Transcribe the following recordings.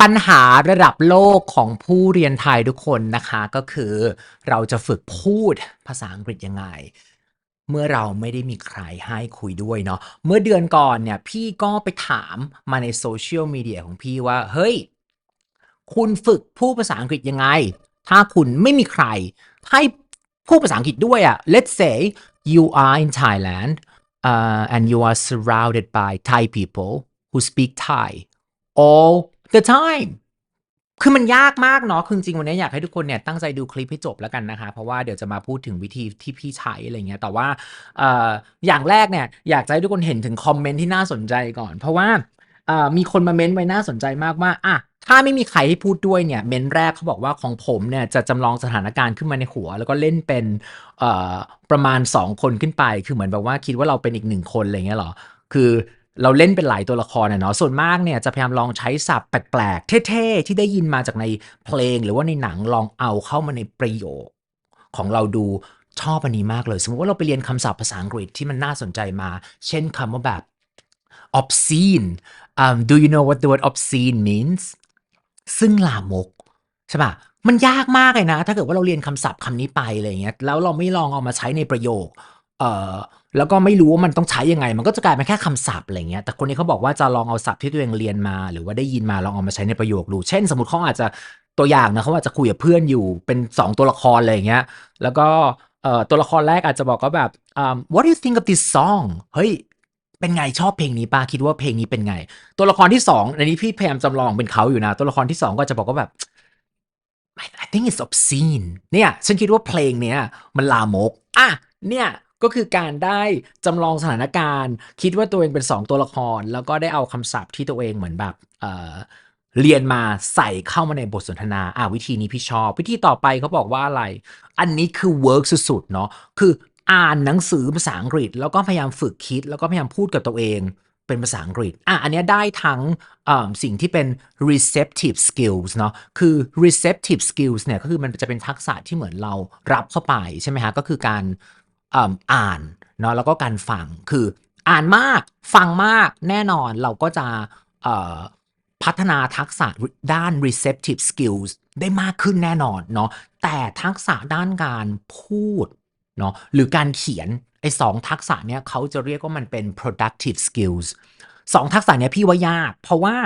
ปัญหาระดับโลกของผู้เรียนไทยทุกคนนะคะ ก็คือเราจะฝึกพูดภาษาอังกฤษยังไง เมื่อเราไม่ได้มีใครให้คุยด้วยเนาะเมื่อเดือนก่อนเนี่ย พี่ก็ไปถามมาในโซเชียลมีเดียของพี่ว่า เฮ้ย คุณฝึกพูดภาษาอังกฤษยังไง ถ้าคุณไม่มีใครให้พูดภาษาอังกฤษด้วยอะ let's say you are in Thailand uh, and you are surrounded by Thai people who speak Thai all the time คือมันยากมากเนาะคือจริงวันนี้อยากให้ทุกคนเนี่ยตั้งใจดูคลิปให้จบแล้วกันนะคะ เพราะว่าเดี๋ยวจะมาพูดถึงวิธีที่พี่ใช้อะไรเงี้ย แต่ว่าออย่างแรกเนี่ยอยากจะให้ทุกคนเห็นถึงคอมเมนต์ที่น่าสนใจก่อน เพราะว่ามีคนมาเม้นต์ไว้น่าสนใจมากว่าอะถ้าไม่มีใครให้พูดด้วยเนี่ย เม้นต์แรกเขาบอกว่าของผมเนี่ยจะจำลองสถานการณ์ขึ้นมาในหัว แล้วก็เล่นเป็นประมาณ 2 คนขึ้นไป คือเหมือนแบบว่าคิดว่าเราเป็นอีกหนึ่งคนอะไรเงี้ยหรอ คือ เราเล่นเป็นหลายตัวละครเนาะส่วนมากเนี่ยจะพยายามลองใช้ศัพท์แปลกๆ เท่ๆ ที่ได้ยินมาจากในเพลง หรือว่าในหนังลองเอาเข้ามาในประโยค ของเราดูชอบอันนี้มากเลย สมมติว่าเราไปเรียนคำศัพท์ภาษาอังกฤษที่มันน่าสนใจมา เช่นคำว่าแบบ obscene um, do you know what the word obscene means ซึ่งลามกใช่ปะมันยากมากเลยนะ ถ้าเกิดว่าเราเรียนคำศัพท์คำนี้ไปอะไรเงี้ยแล้วเราไม่ลองเอามาใช้ในประโยค เอ่อแล้วก็ไม่รู้ว่ามันต้องใช้ยังไง มันก็จะกลายเป็นแค่คำศัพท์อะไรเงี้ยแต่คนนี้เขาบอกว่าจะลองเอาศัพท์ที่ตัวเองเรียนมา หรือว่าได้ยินมาลองเอามาใช้ในประโยคดู เช่น สมมติเขาอาจจะตัวอย่างนะเขาอาจจะคุยกับเพื่อนอยู่เป็น 2 ตัวละครอะไรเงี้ยแล้วก็เอ่อตัวละครแรกอาจจะบอกว่าแบบ what do you think of this song เฮ้ยเป็นไงชอบเพลงนี้ปะคิดว่าเพลงนี้เป็นไง ตัวละครที่สองอันนี้พี่พยายามจำลองเป็นเขาอยู่นะ ตัวละครที่สองก็จะบอกว่าแบบ I think it's obscene เนี่ย ฉันคิดว่าเพลงเนี้ยมันลามก อะ เนี่ย ก็คือการได้จำลองสถานการณ์ คิดว่าตัวเองเป็น 2 ตัวละคร แล้วก็ได้เอาคำศัพท์ที่ตัวเองเหมือนแบบเอ่อเรียนมาใส่เข้ามาในบทสนทนา อะวิธีนี้พี่ชอบ วิธีต่อไปเขาบอกว่าอะไร อันนี้คือเวิร์กสุดๆเนาะคืออ่านหนังสือภาษาอังกฤษ แล้วก็พยายามฝึกคิด แล้วก็พยายามพูดกับตัวเองเป็นภาษาอังกฤษ อะ อันนี้ได้ทั้งสิ่งที่เป็น receptive skills เนาะ คือ receptive skills เนี่ย ก็คือมันจะเป็นทักษะที่เหมือนเรารับเข้าไปใช่ไหมฮะ ก็คือการ อ่านเนาะแล้วก็การฟังคืออ่านมากฟังมากแน่นอนเราก็จะพัฒนาทักษะด้าน receptive skills ได้มากขึ้นแน่นอนเนาะแต่ทักษะด้านการพูดเนาะหรือการเขียนไอ้สองทักษะเนี้ยเขาจะเรียกว่ามันเป็น productive skills สองทักษะเนี้ยพี่ว่ายาก เพราะว่า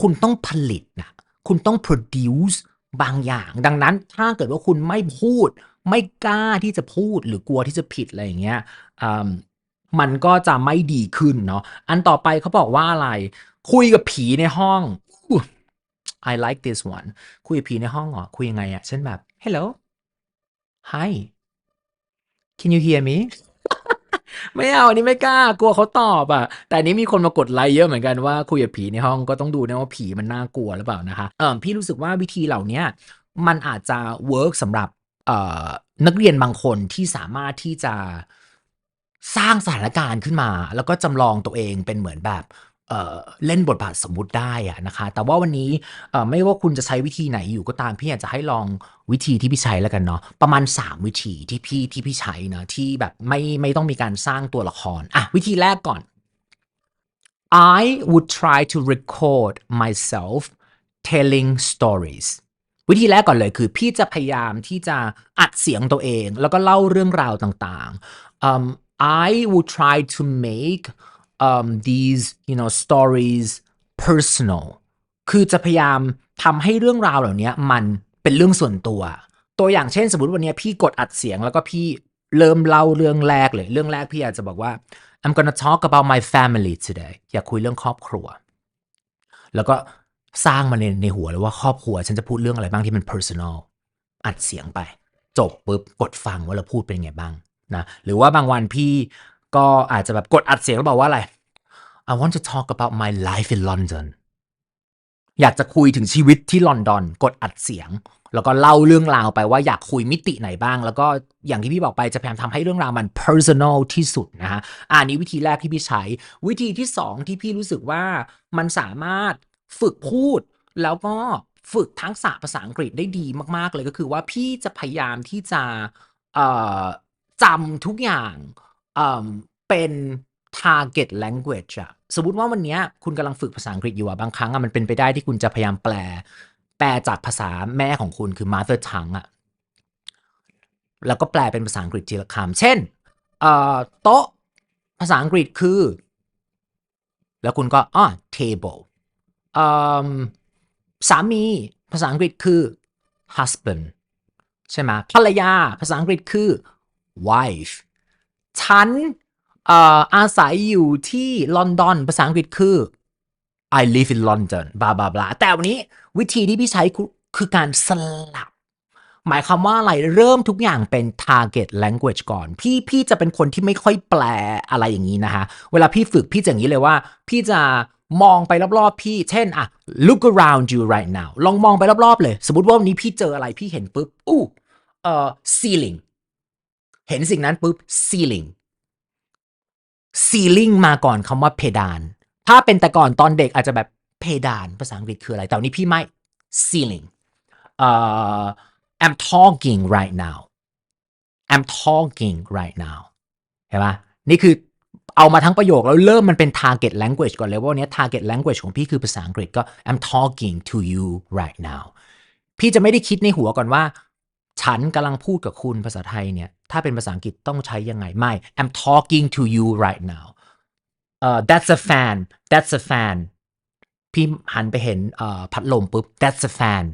คุณต้องผลิตนะคุณต้อง produce บางอย่าง ดังนั้นถ้าเกิดว่าคุณไม่พูด ไม่กล้าที่จะพูดหรือกลัวที่จะผิดอะไรอย่างเงี้ยมันก็จะไม่ดีขึ้นเนาะอันต่อไปเขาบอกว่าอะไร คุยกับผีในห้อง I like this one คุยกับผีในห้องเหรอ คุยยังไงอะเช่นแบบ hello hi Can you hear me ไม่เอาอันนี้ไม่กล้ากลัวเขาตอบอะแต่อันนี้มีคนมากดไลค์เยอะเหมือนกันว่าคุยกับผีในห้องก็ต้องดูนะว่าผีมันน่ากลัวหรือเปล่านะคะ เออพี่รู้สึกว่าวิธีเหล่านี้มันอาจจะเวิร์กสำหรับ นักเรียนบางคนที่สามารถที่จะสร้างสถานการณ์ขึ้นมา แล้วก็จำลองตัวเองเป็นเหมือนแบบเเล่นบทบาทสมมุติได้อะนะคะ แต่ว่าวันนี้ไม่ว่าคุณจะใช้วิธีไหนอยู่ก็ตามพี่อยากจะให้ลองวิธีที่พี่ใช้แล้วกันเนาะประมาณ 3 วิธีที่พี่ที่พี่ใช้นะที่แบบไม่ไม่ต้องมีการสร้างตัวละครอะวิธีแรกก่อน I would try to record myself telling stories วิธีแรกก่อนเลยคือ พี่จะพยายามที่จะอัดเสียงตัวเอง แล้วก็เล่าเรื่องราวต่างๆ um, I would try to make um, these you know stories personal คือจะพยายามทำให้เรื่องราวเหล่านี้มันเป็นเรื่องส่วนตัว ตัวอย่างเช่น สมมติวันนี้พี่กดอัดเสียงแล้วก็พี่เริ่มเล่าเรื่องแรกเลย เรื่องแรกพี่อาจจะบอกว่า I'm gonna talk about my family today อยากคุยเรื่องครอบครัว แล้วก็ สร้างมาในในหัวเลยว่าครอบครัว ฉันจะพูดเรื่องอะไรบ้างที่มัน personal อัดเสียงไป จบปุ๊บกดฟังว่าเราพูดเป็นไงบ้างนะหรือว่าบางวันพี่ก็อาจจะแบบกดอัดเสียงแล้วบอกว่าอะไร I want to talk about my life in London อยากจะคุยถึงชีวิตที่ลอนดอน กดอัดเสียง แล้วก็เล่าเรื่องราวไปว่าอยากคุยมิติไหนบ้าง แล้วก็อย่างที่พี่บอกไปจะพยายามทำให้เรื่องราวมัน personal ที่สุดนะฮะอะอันนี้วิธีแรกที่พี่ใช้ วิธีที่สองที่พี่รู้สึกว่ามันสามารถ ฝึกพูดแล้วก็ฝึกทักษะภาษาอังกฤษได้ดีมากๆเลยก็คือว่าพี่จะพยายามที่จะจำทุกอย่างเป็น target language อะสมมติว่าวันเนี้ยคุณกำลังฝึกภาษาอังกฤษอยู่อะบางครั้งอะมันเป็นไปได้ที่คุณจะพยายามแปล แปลจากภาษาแม่ของคุณคือ mother tongue อะแล้วก็แปลเป็นภาษาอังกฤษทีละคำเช่นโต๊ะภาษาอังกฤษคือ แล้วคุณก็อ่า table สามีภาษาอังกฤษคือ husband ใช่ไหมภรรยาภาษาอังกฤษคือ wife ฉันอาศัยอยู่ที่ลอนดอน ภาษาอังกฤษคือ I live in London บลาบลาบลาแต่วันนี้วิธีที่พี่ใช้คคือการสลับ หมายความว่าอะไรเริ่มทุกอย่างเป็น target language ก่อน พี่พี่จะเป็นคนที่ไม่ค่อยแปลอะไรอย่างนี้นะคะ เวลาพี่ฝึกพี่จะอย่างนี้เลยว่า พี่จะ มองไปรอบๆพี่ เช่นอะ look around you right now ลองมองไปรอบๆเลย สมมติว่าวันนี้พี่เจออะไรพี่เห็นปุ๊บ อู้เอ่อ ceiling เห็นสิ่งนั้นปุ๊บ ceiling ceiling มาก่อนคำว่าเพดาน ถ้าเป็นแต่ก่อนตอนเด็กอาจจะแบบเพดานภาษาอังกฤษคืออะไร แต่วันนี้พี่ไม่ ceiling เอ่อ I'm talking right now I'm talking right now เห็นปะนี่คือ เอามาทั้งประโยคแล้วเริ่มมันเป็น target language ก่อนเลยว่าวันนี้ target language ของพี่คือภาษาอังกฤษก็ I'm talking to you right now พี่จะไม่ได้คิดในหัวก่อนว่า ฉันกำลังพูดกับคุณภาษาไทยเนี่ย ถ้าเป็นภาษาอังกฤษต้องใช้ยังไง ไม่ I'm talking to you right now เอ่อ that's a fan that's a fan พี่หันไปเห็นพัดลมปุ๊บ that's a fan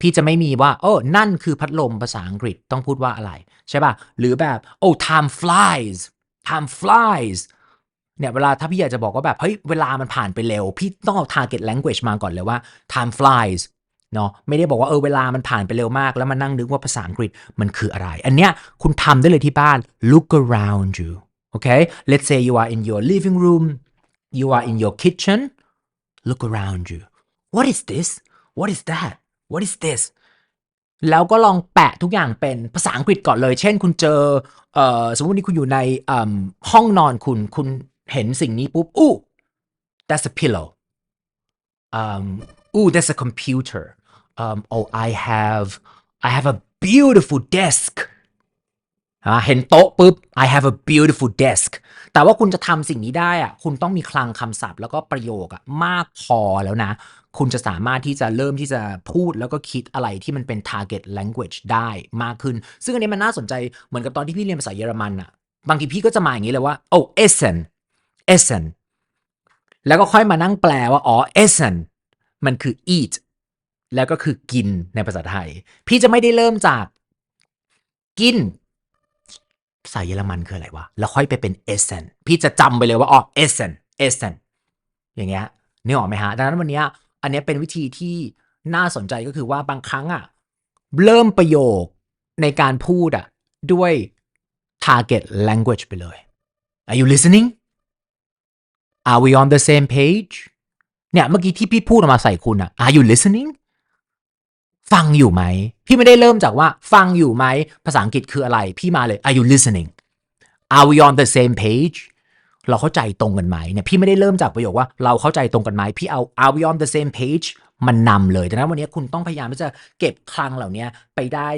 พี่จะไม่มีว่า โอ้ นั่นคือพัดลมภาษาอังกฤษต้องพูดว่าอะไร ใช่ป่ะ หรือแบบ oh time flies time flies เนี่ยเวลาถ้าพี่อยากจะบอกว่าแบบเฮ้ยเวลามันผ่านไปเร็ว พี่ต้องเอา target language มาก่อนเลยว่า time flies เนาะไม่ได้บอกว่าเออเวลามันผ่านไปเร็วมาก แล้วมานั่งนึกว่าภาษาอังกฤษมันคืออะไร อันเนี้ยคุณทำได้เลยที่บ้าน look around you okay let's say you are in your living room you are in your kitchen look around you what is this what is that what is this แล้วก็ลองแปะทุกอย่างเป็นภาษาอังกฤษก่อนเลย เช่นคุณเจอเอ่อสมมตินี่คุณอยู่ในห้องนอนคุณคุณ เห็นสิ่งนี้ปุ๊บอู้ that's a pillow um ooh that's a computer um oh I have I have a beautiful desk อ่าเห็นโต๊ะปุ๊บ I have a beautiful desk แต่ว่าคุณจะทำสิ่งนี้ได้อะคุณต้องมีคลังคำศัพท์ แล้วก็ประโยคอะมากพอแล้วนะ คุณจะสามารถที่จะเริ่มที่จะพูดแล้วก็คิดอะไรที่มันเป็น target language ได้มากขึ้น ซึ่งอันนี้มันน่าสนใจเหมือนกับตอนที่พี่เรียนภาษาเยอรมันอะบางทีพี่ก็จะมาอย่างนี้เลยว่า oh essen essen แล้วก็ค่อยมานั่งแปลว่า อ๋อ essen มันคือ eat แล้วก็คือกินในภาษาไทย พี่จะไม่ได้เริ่มจากกินภาษาเยอรมันคืออะไรวะ แล้วค่อยไปเป็น essen พี่จะจำไปเลยว่า อ๋อ essen essen อย่างเงี้ยนึกออกไหมฮะ ดังนั้นวันเนี้ยอันเนี้ยเป็นวิธีที่น่าสนใจก็คือว่าบางครั้งอะเริ่มประโยคในการพูดอะด้วย target language ไปเลย Are you listening Are we on the same page เนี่ยเมื่อกี้ที่พี่พูดออกมาใส่คุณอะ Are you listening ฟังอยู่ไหม พี่ไม่ได้เริ่มจากว่า ฟังอยู่ไหม ภาษาอังกฤษคืออะไร พี่มาเลย Are you listening Are we on the same page เราเข้าใจตรงกันไหมเนี่ยพี่ไม่ได้เริ่มจากประโยคว่าเราเข้าใจตรงกันไหมพี่เอา Are we on the same page มันนำเลยดังนั้นวันนี้คุณต้องพยายามที่จะเก็บคลังเหล่านี้ไปได้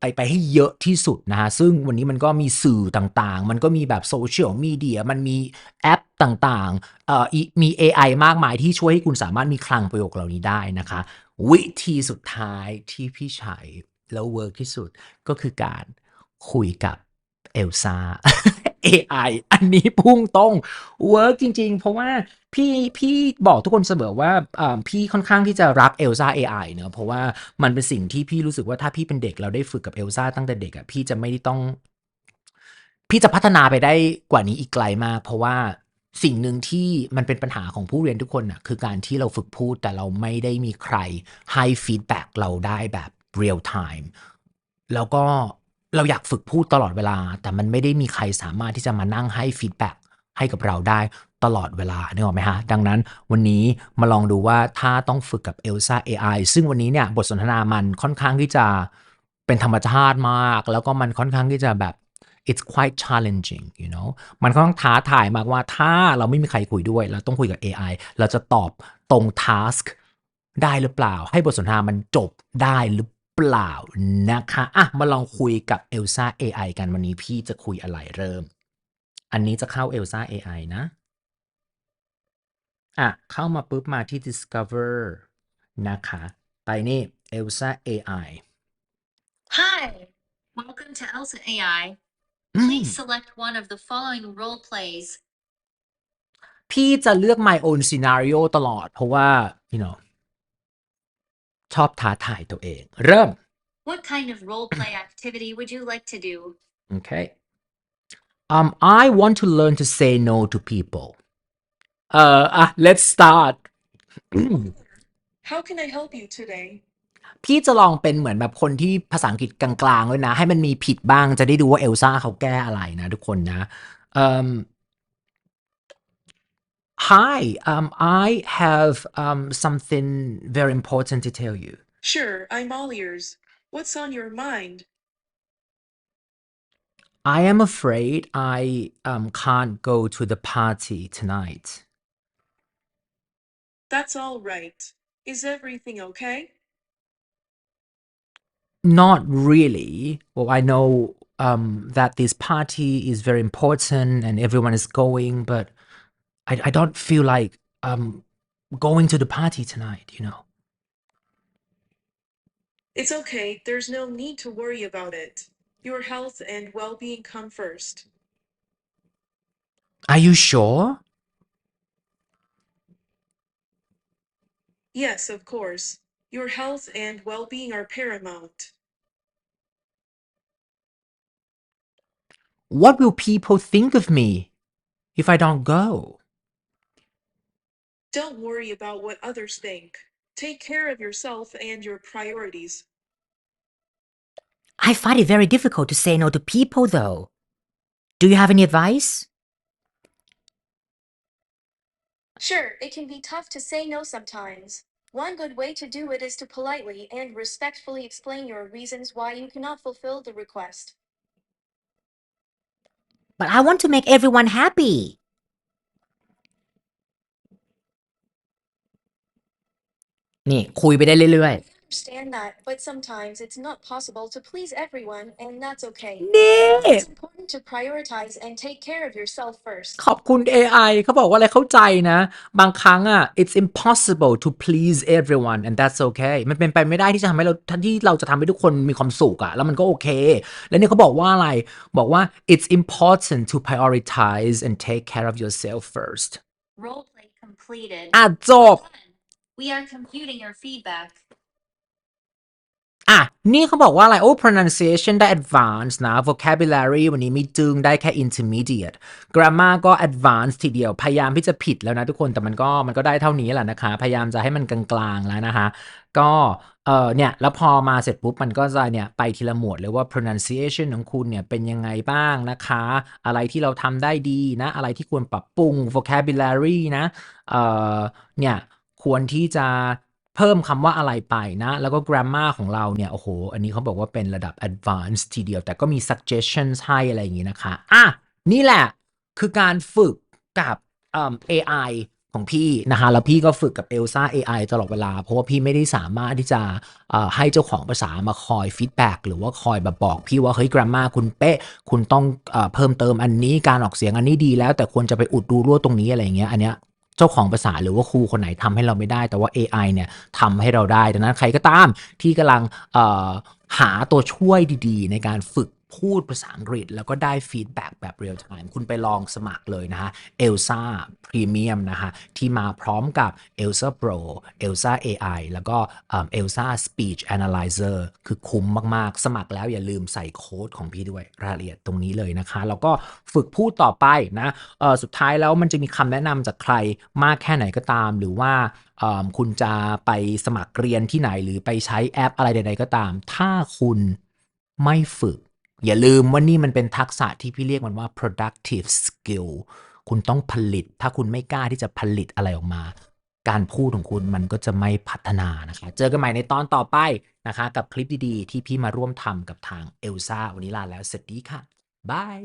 ไปไปให้เยอะที่สุดนะฮะ ซึ่งวันนี้มันก็มีสื่อต่างๆ มันก็มีแบบโซเชียลมีเดีย มันมีแอปต่างๆอ่ออีมี AI มากมายที่ช่วยให้คุณสามารถมีคลังประโยคเหล่านี้ได้นะคะ วิธีสุดท้ายที่พี่ใช้แล้วเวิร์กที่สุดก็คือการคุยกับเอลซ่า AI อันนี้พุ่งตรงเวิร์กจริง ๆ เพราะว่าพี่พี่บอกทุกคนเสมอว่าพี่ค่อนข้างที่จะรักเอลซ่า AI เนอะเพราะว่ามันเป็นสิ่งที่พี่รู้สึกว่าถ้าพี่เป็นเด็กเราได้ฝึกกับเอลซ่าตั้งแต่เด็กอะพี่จะไม่ได้ต้อง พี่จะพัฒนาไปได้กว่านี้อีกไกลมาก เพราะว่าสิ่งหนึ่งที่มันเป็นปัญหาของผู้เรียนทุกคนนะคือการที่เราฝึกพูดแต่เราไม่ได้มีใครให้ฟีดแบ็กเราได้แบบเรียลไทม์แล้วก็ เราอยากฝึกพูดตลอดเวลา แต่มันไม่ได้มีใครสามารถที่จะมานั่งให้ฟีดแบ็กให้กับเราได้ตลอดเวลาเนึกออไหมฮะ ดังนั้นวันนี้มาลองดูว่าถ้าต้องฝึกกับ Elsa AI ซึ่งวันนี้เนี่ยบทสนทนามันค่อนข้างที่จะเป็นธรรมชาติมาก แล้วก็มันค่อนข้างที่จะแบบ it's quite challenging you know มันค่อนข้างท้าทายมากว่าถ้าเราไม่มีใครคุยด้วย เราต้องคุยกับ AI เราจะตอบตรง task ได้หรือเปล่า ให้บทสนทนามันจบได้หรือ เปล่านะคะ อะ มาลองคุยกับ Elsa AI กันวันนี้พี่จะคุยอะไรเริ่ม อันนี้จะเข้า Elsa AI นะ อะ เข้ามาปุ๊บมาที่ Discover นะคะ ไปนี่ Elsa AI Hi, welcome to Elsa AI. อืม Please select one of the following role plays. พี่จะเลือก my own scenario ตลอด เพราะว่า you know ชอบท้าทายตัวเอง เริ่ม What kind of role play activity would you like to do? Okay. Um, I want to learn to say no to people. Uh, uh let's start. How can I help you today? พี่จะลองเป็นเหมือนแบบคนที่ภาษาอังกฤษกลางๆเลยนะ ให้มันมีผิดบ้างจะได้ดูว่าเอลซ่าเขาแก้อะไรนะทุกคนนะ um, Hi, um, I have um, something very important to tell you. Sure, I'm all ears. What's on your mind? I am afraid I um, can't go to the party tonight. That's all right. Is everything okay? Not really. Well, I know um, that this party is very important and everyone is going, but I, I don't feel like um, going to the party tonight, you know. It's okay. There's no need to worry about it. Your health and well being come first. Are you sure? Yes, of course. Your health and well being are paramount. What will people think of me if I don't go? Don't worry about what others think. Take care of yourself and your priorities. I find it very difficult to say no to people, though. Do you have any advice? Sure, it can be tough to say no sometimes. One good way to do it is to politely and respectfully explain your reasons why you cannot fulfill the request. But I want to make everyone happy. นี่คุยไปได้เรื่อย Understand that, but sometimes it's not possible to please everyone, and that's okay. ๆนี่ It's important to prioritize and take care of yourself first. ขอบคุณ AI เขาบอกว่าอะไรเข้าใจนะ บางครั้งอะ it's impossible to please everyone and that's okay มันเป็นไปไม่ได้ที่จะทำให้เราที่เราจะทำให้ทุกคนมีความสุขอะแล้วมันก็โอเค แล้วเนี่ยเขาบอกว่าอะไร บอกว่า it's important to prioritize and take care of yourself first Role play completed. อะจบ Done. We are computing your feedback. อะ นี่เขาบอกว่าอะไร โอ้ pronunciation ได้ advanced นะ vocabulary วันนี้มีจึงได้แค่ intermediate grammar ก็ advanced ทีเดียว พยายามที่จะผิดแล้วนะทุกคน แต่มันก็มันก็ได้เท่านี้แหละนะคะ พยายามจะให้มันกลางๆแล้วนะคะ ก็เออเนี่ย แล้วพอมาเสร็จปุ๊บ มันก็จะเนี่ยไปทีละหมวดเลยว่า pronunciation ของคุณเนี่ยเป็นยังไงบ้างนะคะ อะไรที่เราทำได้ดีนะ อะไรที่ควรปรับปรุง vocabulary นะ เออเนี่ย ควรที่จะเพิ่มคำว่าอะไรไปนะ แล้วก็ grammar ของเราเนี่ย โอ้โห อันนี้เขาบอกว่าเป็นระดับ advanced ทีเดียว แต่ก็มี suggestions ให้อะไรอย่างงี้นะคะ อะ นี่แหละ คือการฝึกกับเอิ่ม AI ของพี่นะคะแล้วพี่ก็ฝึกกับ Elsa AI ตลอดเวลา เพราะว่าพี่ไม่ได้สามารถที่จะให้เจ้าของภาษามาคอยฟีดแบ็กหรือว่าคอยแบบบอก พี่ว่าเฮ้ย grammar คุณเป๊ะ คุณต้องเอเพิ่มเติมอันนี้การออกเสียงอันนี้ดีแล้ว แต่ควรจะไปอุดรูรั่วตรงนี้อะไรอย่างเงี้ยอันเนี้ย เจ้าของภาษาหรือว่าครูคนไหนทำให้เราไม่ได้ แต่ว่า AI เนี่ยทำให้เราได้ ดังนั้นใครก็ตามที่กำลังหาตัวช่วยดีๆ ในการฝึก พูดภาษาอังกฤษ แล้วก็ได้ฟีดแบ็กแบบเรียลไทม์คุณไปลองสมัครเลยนะฮะ Elsa Premium นะฮะที่มาพร้อมกับ Elsa Pro Elsa AI แล้วก็เอิ่ม Elsa Speech Analyzer คือคุ้มมากๆ สมัครแล้วอย่าลืมใส่โค้ดของพี่ด้วยรายละเอียดตรงนี้เลยนะคะ แล้วก็ฝึกพูดต่อไปนะเออสุดท้ายแล้วมันจะมีคำแนะนำจากใครมากแค่ไหนก็ตามหรือว่าคุณจะไปสมัครเรียนที่ไหนหรือไปใช้แอปอะไรใด ๆ ก็ตาม ถ้าคุณไม่ฝึก อย่าลืมว่านี่มันเป็นทักษะที่พี่เรียกมันว่า productive skill คุณต้องผลิต ถ้าคุณไม่กล้าที่จะผลิตอะไรออกมา การพูดของคุณมันก็จะไม่พัฒนานะคะ เจอกันใหม่ในตอนต่อไปนะคะ กับคลิปดีๆ ที่พี่มาร่วมทำกับทางเอลซ่าวันนี้ลาแล้วสวัสดีค่ะบาย